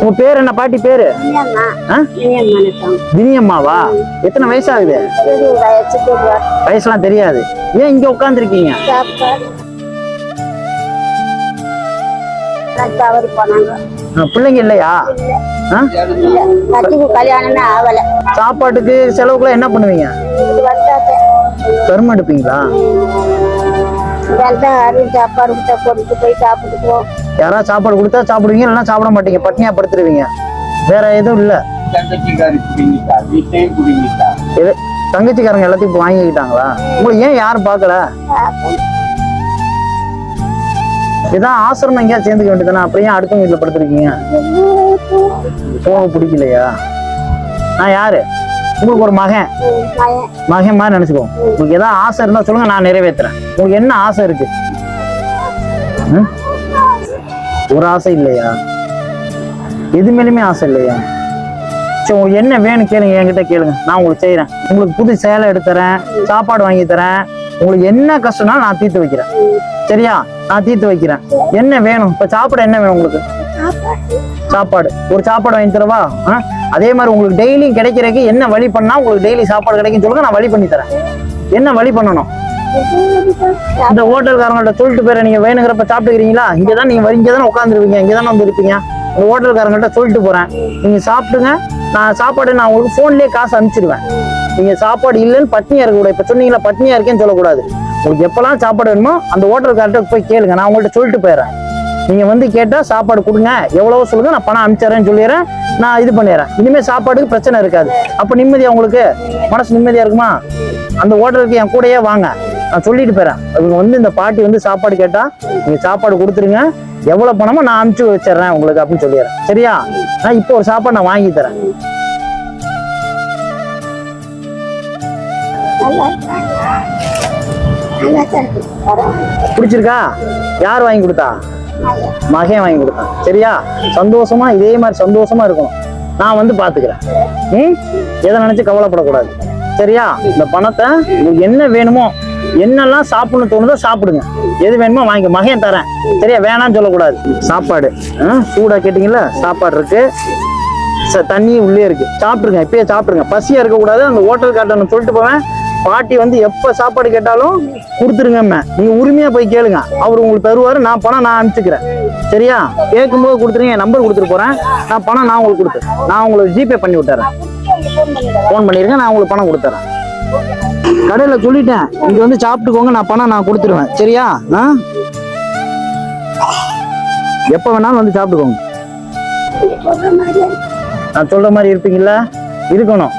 உங்க பேர் என்ன பாட்டி பேரு? வினியம்மாவா எத்தனை வயசு ஆகுது வயசுலாம் தெரியாது. ஏன் இங்க உட்காந்துருக்கீங்க பிள்ளைங்க இல்லையா? சாப்பாட்டுக்கு செலவுக்குலாம் என்ன பண்ணுவீங்க? கரும்பு எடுப்பீங்களா? சாப்பாடு போய் சாப்பிட்டுக்குவோம். யாராவது சாப்பாடு கொடுத்தா சாப்பிடுவீங்க இல்லைன்னா சாப்பிட மாட்டீங்க. பட்னியா படுத்துருவீங்க. வேற எதுவும் இல்ல. இது தங்கச்சிக்காரங்க எல்லாத்தையும் இப்போ வாங்கிக்கிட்டாங்களா? உங்களுக்கு ஏன் யாரும் பார்க்கல? இதான் ஆசிரமம் எங்கேயா சேர்ந்துக்க வேண்டியதானே அப்புறம் ஏன் அடுத்த வீட்டில் படுத்துருக்கீங்க? போக பிடிக்கலையா? நான் யாரு? உங்களுக்கு ஒரு மகன். மகன் மாதிரி நினைச்சுக்கோ. உங்களுக்கு ஏதாவது ஆசை இருந்தா சொல்லுங்க நான் நிறைவேத்துறேன். உங்களுக்கு என்ன ஆசை இருக்கு? ம்? ஒரு ஆசை இல்லையா? எது மேலுமே ஆசை இல்லையா? சரி உங்களுக்கு என்ன வேணும் கேளுங்க என்கிட்ட கேளுங்க. நான் உங்களுக்கு செய்யறேன் உங்களுக்கு புது சேலை எடுத்து தரேன் சாப்பாடு வாங்கி தரேன். உங்களுக்கு என்ன கஷ்டம்னாலும் நான் தீர்த்து வைக்கிறேன். சரியா? நான் தீர்த்து வைக்கிறேன். என்ன வேணும்? இப்ப சாப்பிட என்ன வேணும் உங்களுக்கு? சாப்பாடு. ஒரு சாப்பாடு வாங்கி தரவா? அதே மாதிரி உங்களுக்கு டெய்லியும் கிடைக்கிறதுக்கு என்ன வழி பண்ணா உங்களுக்கு டெய்லி சாப்பாடு கிடைக்கும் சொல்லுங்க நான் வழி பண்ணி தரேன். என்ன வழி பண்ணணும்? இந்த ஹோட்டல்காரங்கள்ட்ட சொல்லிட்டு போயிட நீங்க வேணுங்கிறப்ப சாப்பிட்டுக்கிறீங்களா? இங்கே தான் நீங்க இங்க தானே உட்காந்துருப்பீங்க இங்கே தானே வந்து இருப்பீங்க இந்த ஹோட்டல்காரங்கள்ட்ட சொல்லிட்டு போறேன். நீங்க சாப்பிட்டுங்க நான் சாப்பாடு நான் உங்களுக்கு ஃபோன்லேயே காசு அனுப்பிச்சிடுவேன் நீங்க சாப்பாடு இல்லைன்னு பட்னியா இருக்க இப்போ இப்ப சொன்னீங்களா பட்னியா இருக்கேன்னு சொல்லக்கூடாது. உங்களுக்கு எப்பெல்லாம் சாப்பாடு வேணுமோ அந்த ஹோட்டல்கார்ட்ட போய் கேளுங்க. நான் உங்கள்ட்ட சொல்லிட்டு போயிடுறேன் நீங்க வந்து கேட்டா சாப்பாடு கொடுங்க. எவ்வளவோ சொல்லுங்க நான் பணம் அனுப்பிச்சிடுறேன்னு சொல்லிடுறேன். நான் இது பண்ணிடுறேன். இனிமே சாப்பாடுக்கு பிரச்சனை இருக்காது. அப்ப நிம்மதியா உங்களுக்கு? மனசு நிம்மதியா இருக்குமா? அந்த ஹோட்டலுக்கு என் கூடயே வாங்க. நான் சொல்லிட்டு போறேன் இவங்க வந்து இந்த பாட்டி வந்து சாப்பாடு கேட்டா நீங்க சாப்பாடு கொடுத்துருங்க. எவ்வளவு பணமோ நான் அனுப்பிச்சு வச்சிடுறேன் உங்களுக்கு அப்படின்னு சொல்லிடுறேன். சரியா? நான் இப்போ ஒரு சாப்பாடு நான் வாங்கி தரேன். பிடிச்சிருக்கா? யார் வாங்கி கொடுத்தா? மகன் வாங்கி கொடுத்தான் சரியா? சந்தோஷமா இதே மாதிரி சந்தோஷமா இருக்கணும். நான் வந்து பாத்துக்கிறேன். ம்? எதை நினைச்சு கவலைப்படக்கூடாது. சரியா? இந்த பணத்தை உங்களுக்கு என்ன வேணுமோ என்னெல்லாம் சாப்பிடணும் தோணுதோ சாப்பிடுங்க. எது வேணுமோ வாங்கிக்க. மகன் தரேன். சரியா? வேணாம்னு சொல்லக்கூடாது. சாப்பாடு. ஆ, சூடா சாப்பாடு இருக்கு. ச- தண்ணி உள்ளே இருக்கு. சாப்பிட்ருங்க இப்பயே சாப்பிடுங்க பசியாக இருக்கக்கூடாது. அந்த ஹோட்டல் காட்டணும் சொல்லிட்டு போவேன். பாட்டி வந்து எப்போ சாப்பாடு கேட்டாலும் கொடுத்துருங்கம்ம நீங்கள் உரிமையாக போய் கேளுங்க. அவர் உங்களுக்கு தருவார். நான் பணம் நான் அனுப்பிச்சுக்கிறேன். சரியா? கேட்கும்போது கொடுத்துருங்க. என் நம்பர் கொடுத்துட்டு போகிறேன் நான் பணம் நான் உங்களுக்கு கொடுத்துறேன் நான் உங்களுக்கு ஜிபே பண்ணி விட்டுறேன். ஃபோன் பண்ணியிருக்கேன் நான் உங்களுக்கு பணம் கொடுத்துறேன். கடையில சொல்லிட்டேன். இங்கே வந்து சாப்பிட்டுக்கோங்க நான் பணம் நான் கொடுத்துருவேன். சரியா? ஆ? எப்ப வேணாலும் வந்து சாப்பிட்டுக்கோங்க. நான் சொல்ற மாதிரி இருப்பீங்களா இருக்கணும்.